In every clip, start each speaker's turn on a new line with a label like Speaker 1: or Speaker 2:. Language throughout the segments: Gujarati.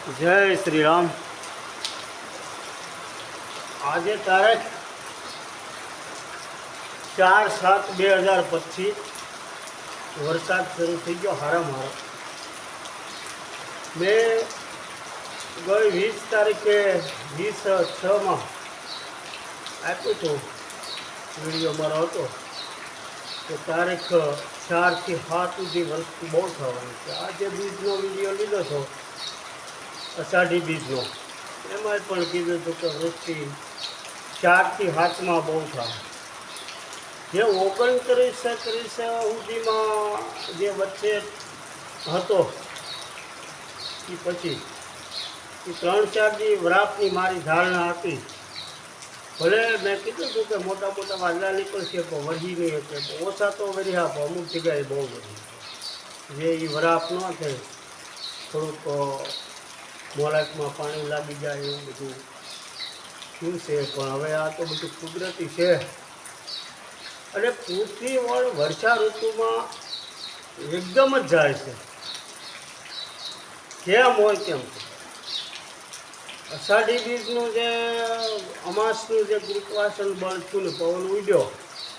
Speaker 1: જય શ્રી રામ આજે તારીખ ચાર સાત બે હજાર પચીસ. વરસાદ શરૂ થઈ ગયો હારો મેં ગઈ વીસ તારીખે વીસ છમાં આપ્યું હતું વીડિયો મારો હતો કે તારીખ ચારથી સાત સુધી વરસાદ બહુ થવાની છે. આજે બીજનો વીડિયો લીધો છો અષાઢી બીજનો. એમાં પણ કીધું હતું કે વૃષ્ટિ ચારથી હાથમાં બહુ થાય. જે ઓગણત્રીસ ત્રીસ સુધીમાં જે વચ્ચે હતો એ પછી એ ત્રણ ચાર દી વ્રાપની મારી ધારણા હતી. ભલે મેં કીધું હતું કે મોટા મોટા વાદળા નીકળશે, પણ વધી નહીં એટલે તો ઓછા તો વરી આપો અમુક જગ્યાએ બહુ વધી. જે એ વરાપ ન થાય, થોડુંક મોલાકમાં પાણી લાગી જાય એવું બધું શું છે? પણ હવે આ તો બધું કુદરતી છે. અને પૃથ્વી વળ વર્ષા ઋતુમાં એકદમ જ જાય છે. કેમ હોય કેમ? અષાઢી બીજનું જે અમાસનું જે ગુરુત્વાસન બળ ને પવન ઉડ્યો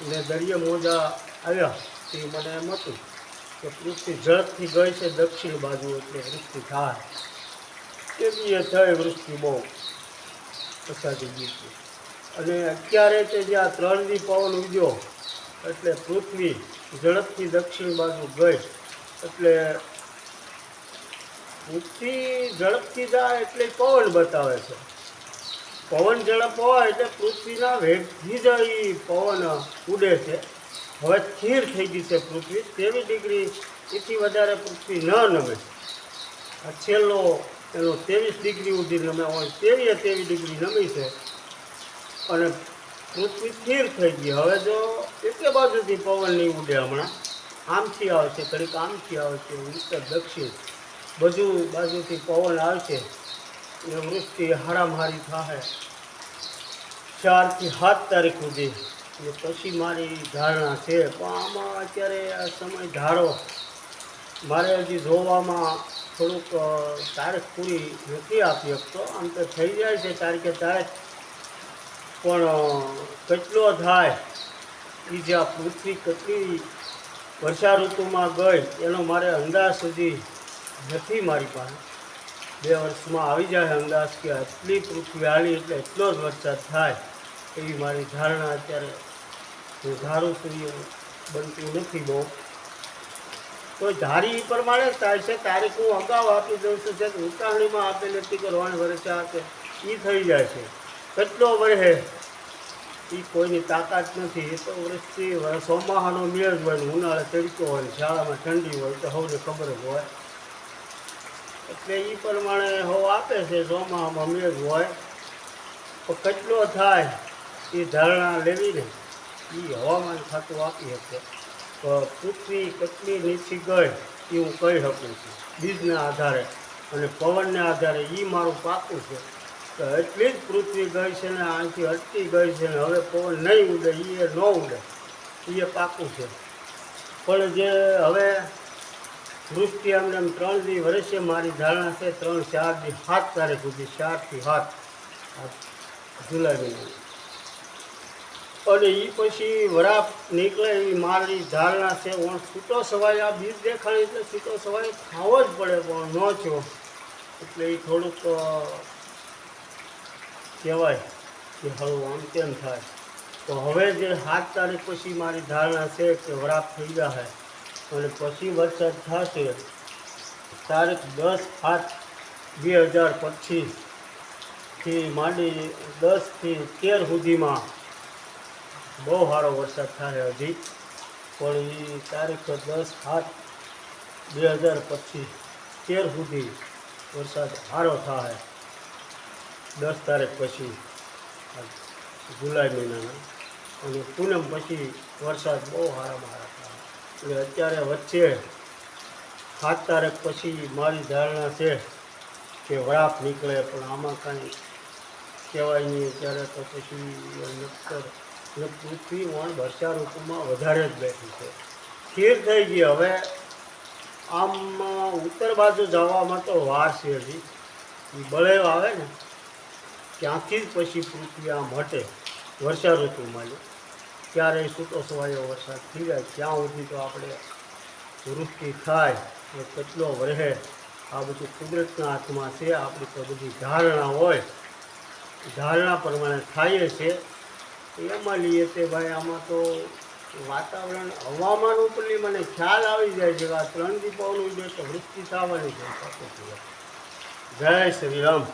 Speaker 1: અને દરિયે મોજા આવ્યા તે મને એમ હતું કે પૃથ્વી ઝડપથી ગઈ છે દક્ષિણ બાજુ એટલે વૃષ્ટિ થાય. એવી એ થઈ વૃષ્ટિ બહુ અષાઢી બીજની અને અત્યારે તે જે આ ત્રણ દી પવન ઉગ્યો, એટલે પૃથ્વી ઝડપથી દક્ષિણ બાજુ ગઈ. એટલે પૃથ્વી ઝડપથી જાય એટલે પવન બતાવે છે. પવન ઝડપ હોય એટલે પૃથ્વીના વેગથી જ એ પવન ઉડે છે. હવે સ્થિર થઈ ગઈ છે પૃથ્વી. તેવી ડિગ્રી, એથી વધારે પૃથ્વી ન નમે. આ છેલ્લો એનો ત્રેવીસ ડિગ્રી સુધી નમે હોય તેવી તેવી ડિગ્રી નમી છે. અને પૃથ્વી સ્થિર થઈ ગઈ. હવે જો એટલે બાજુથી પવન નહીં ઉડે હમણાં. આમથી આવે છે ઘડીક આમથી આવે છે ઉત્તર દક્ષિણ. બધું બાજુથી પવન આવે છે એ વૃષ્ટિ હારામારી થાય ચારથી સાત તારીખ સુધી. એ પછી મારી ધારણા છે. પણ આમાં અત્યારે આ સમય ધારો. મારે હજી જોવામાં થોડુંક તારીખ પૂરી નથી આપી શકતો. આમ તો થઈ જાય છે તારીખે તારીખ. પણ કેટલો થાય? એ જે આ પૃથ્વી કેટલી વર્ષા ઋતુમાં ગઈ, એનો મારે અંદાજ સુધી નથી મારી પાસે. બે વર્ષમાં આવી જાય અંદાજ કે આટલી પૃથ્વી આલી એટલે એટલો જ વરસાદ થાય, એવી મારી ધારણા અત્યારે હું ધારું છું. એ બનતી નથી બહુ. તો ધારી એ પ્રમાણે થાય છે, તારીખ હું અગાઉ આપી દઉં છું જે ઉતાવળીમાં આપેલી હતી કે રોણ આપે એ થઈ જાય છે. કેટલો વરહે? એ કોઈની તાકાત નથી. એ તો વૃષ્ટિ સોમાહાનો મેળ હોય ઉનાળે તડકો હોય શાળામાં ઠંડી હોય તો સૌને ખબર જ હોય. એટલે એ પ્રમાણે હવે આપે છે ચોમાહામાં મેળ હોય. તો કેટલો થાય? એ ધારણા લેવીને એ હવામાન ખાતું આપી શકે પૃથ્વી કેટલી નીચી ગઈ એ હું કહી શકું છું. બીજના આધારે અને પવનના આધારે એ મારું પાકું છે. તો એટલી જ પૃથ્વી ગઈ છે ને અહીંથી હટતી ગઈ છે ને હવે પવન નહીં ઉડે એ ન ઉડે. એ પાકું છે. પણ જે હવે વૃષ્ટિ અમને એમ ત્રણ દી વર્ષે મારી ધારણા છે, ત્રણ, ચાર દી, સાત તારીખ સુધી, ચારથી સાત જુલાઈ મહિનાની. અને એ પછી વરાપ નીકળે એવી મારી ધારણા છે પણ છૂટો સવાય આ બીજ દેખાય એટલે છૂટો સવાય ખાવો જ પડે, પણ ન થયો. એટલે એ થોડુંક કહેવાય કે હળવું આમ તેમ થાય. તો હવે જે સાત તારીખ પછી મારી ધારણા છે કે વરાપ થઈ જશે અને પછી વરસાદ થશે, તારીખ દસ સાત બે હજાર પચીસથી માંડી દસથી તેર સુધીમાં બહુ સારો વરસાદ થાય હજી. પણ એ તારીખ દસ સાત બે હજાર પચીસ તેર સુધી વરસાદ સારો થાય દસ તારીખ પછી જુલાઈ મહિનાના. અને પૂનમ પછી વરસાદ બહુ સારામાં સારા થાય એટલે અત્યારે વચ્ચે સાત તારીખ પછી મારી ધારણા છે કે વરાપ નીકળે, પણ આમાં કાંઈ કહેવાય નહીં. ત્યારે તો પછી નક્કર એટલે પૃથ્વી વણ વર્ષા ઋતુમાં વધારે જ બેઠી છે. સ્થિર થઈ ગઈ. હવે આમ ઉત્તર બાજુ જવામાં તો વાર એ બળેવ આવે ને, ત્યાંથી જ પછી પૃથ્વી આમ હટે વર્ષા ઋતુમાં જ. ત્યારે છૂટો સવાયો વરસાદ થઈ જાય, ત્યાં સુધી તો આપણે વૃષ્ટિ થાય, એ કેટલો વરહે, આ બધું કુદરતના હાથમાં છે. આપણી તો બધી ધારણા હોય. ધારણા પ્રમાણે થાય છે. એમાં લઈએ તે ભાઈ, આમાં તો વાતાવરણ, હવામાન ઉપરની મને ખ્યાલ આવી જાય છે આ ત્રણ દીપાવલી જોઈએ તો વૃષ્ટિ થવાની છે. જય શ્રી રામ.